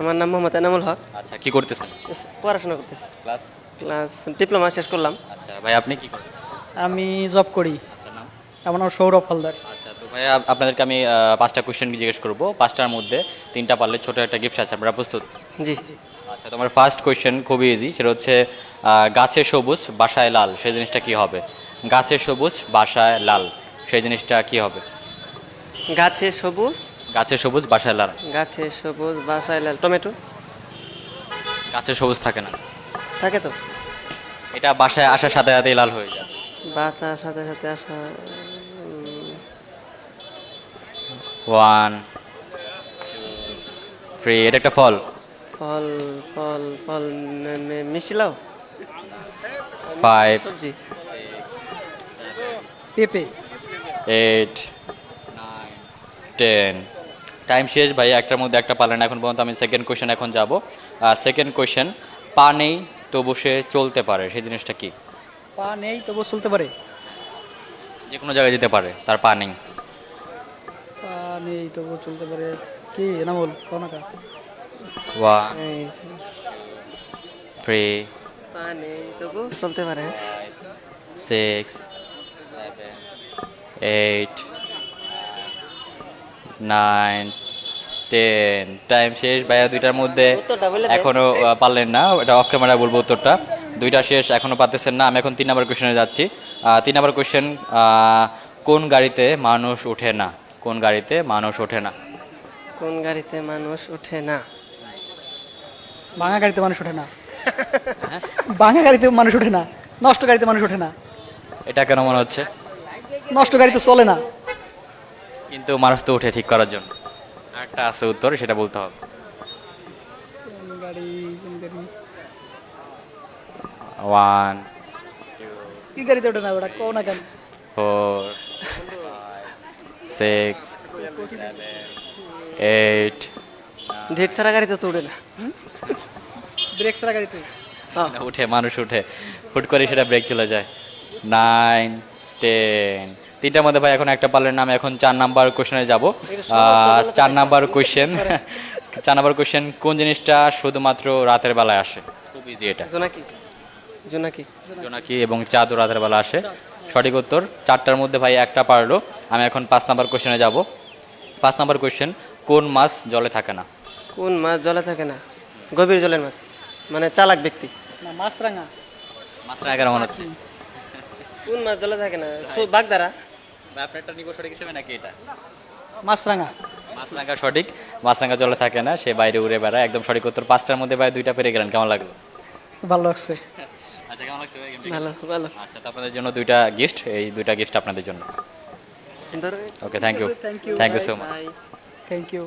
আমার নাম মোহাম্মদ এনামুল হক। আচ্ছা কি করতেছেন? পড়াশোনা করতেছি। ক্লাস? ক্লাস ডিপ্লোমা শেষ করলাম। আচ্ছা ভাই আপনি কি করেন? আমি জব করি। আচ্ছা নাম? আমার নাম সৌরভ হালদার। আচ্ছা তো ভাই আপনাদেরকে আমি পাঁচটা কোশ্চেন জিজ্ঞেস করব। পাঁচটার মধ্যে তিনটা পারলে ছোট একটা গিফট আছে আপনারা প্রস্তুত? জি। আচ্ছা তোমার ফার্স্ট কোয়েশ্চেন খুবই ইজি সেটা হচ্ছে গাছে সবুজ বাসায় লাল সেই জিনিসটা কি হবে? গাছে সবুজ বাসায় লাল সেই জিনিসটা কি হবে? গাছে সবুজ গাছে সবুজ বাসায় লাল? গাছে সবুজ বাসায় লাল। টমেটো? গাছে সবুজ থাকে না? থাকে তো। এটা বাসায় আসার সাথে সাথেই লাল হয়ে যায়। বাচ্চার সাথে সাথে আসা ওয়ান থ্রি এটা একটা ফল। ফল ফল ফল মিশিলাও? ফাইভ সবজি? পেঁপে? Eight nine ten. টাইম শেষ ভাই একটার মধ্যে একটা পালেন এখন পর্যন্ত আমি সেকেন্ড কোয়েশ্চেন এখন যাব। সেকেন্ড কোয়েশ্চেন পা নেই তবু সে চলতে পারে সেই জিনিসটা কি? পা নেই তবু চলতে পারে। যে কোনো জায়গায় যেতে পারে তার পা নেই। পা নেই তবু চলতে পারে। কি না বল কোনটা ওয়ান এই যে, থ্রি পানি তবু চলতে পারে। Six seven eight nine ten time শেষ ভাইয়া দুইটার মধ্যে উত্তরটা বলে দেন। এখনও পারলেন না এটা অফ ক্যামেরা বলব উত্তরটা। দুইটা শেষ এখনও পারতেছেন না আমি এখন তিন নম্বর কোশ্চেনে যাচ্ছি। তিন নম্বর কোশ্চেন কোন গাড়িতে মানুষ ওঠে না? কোন গাড়িতে মানুষ ওঠে না? কোন গাড়িতে মানুষ ওঠে না? ভাঙা গাড়িতে মানুষ ওঠে না। ভাঙা গাড়িতে মানুষ ওঠে না। নষ্ট গাড়িতে মানুষ ওঠে না। এটা কেন মনে হচ্ছে? নষ্ট গাড়িতে চলে না। কিন্তু মানুষ তো উঠে ঠিক করার জন্য। একটা আছে উত্তর সেটা বলতে হবে। কোন গাড়ি কোন গাড়ি? ওয়ান। কি গাড়িতে ওঠে না ওটা? কো না কেন? ফোর। সিক্স। এইট। ঢেক ছাড়া গাড়িতে তো উঠে না। ব্রেক ছাড়া গাড়িতে? উঠে মানুষ উঠে। হুট করে সেটা ব্রেক চলে যায়। Nine ten. তিনটার মধ্যে ভাই এখন একটা পারলেন নাম এখন চার নাম্বার কোশ্চেনে যাব। চার নাম্বার কোশ্চেন চার নাম্বার কোশ্চেন কোন জিনিসটা শুধুমাত্র রাতের বেলায় আসে? খুব ইজি এটা। জোনাকি। জোনাকি। জোনাকি এবং চাঁদও রাতের বেলা আসে। সঠিক উত্তর চারটার মধ্যে ভাই একটা পারল। আমি এখন পাঁচ নাম্বার কোশ্চেনে যাব। পাঁচ নাম্বার কোশ্চেন কোন মাছ জলে থাকে না? কোন মাছ জলে থাকে না? গভীর জলের মাছ। মানে চালাক ব্যক্তি। না মাছরাঙা। মাছ না কেন মনে হচ্ছে? কোন মাছ জলে থাকে না? বাগদারা। আপনারটা নিব সঠিক হিসেবে নাকি এটা? মাছরাঙা। মাছরাঙা সঠিক। মাছরাঙা জলে থাকে না সে বাইরে উড়ে বেড়ায়। একদম সঠিক উত্তর পাঁচটার মধ্যে ভাই দুইটা পেরে গেলেন। কেমন লাগল? ভালো লাগছে। আচ্ছা কেমন লাগছে ভাই? ভালো ভালো। আচ্ছা তো আপনাদের জন্য দুইটা গিফট এই দুইটা গিফট আপনাদের জন্য। Okay thank you thank you. So much thank you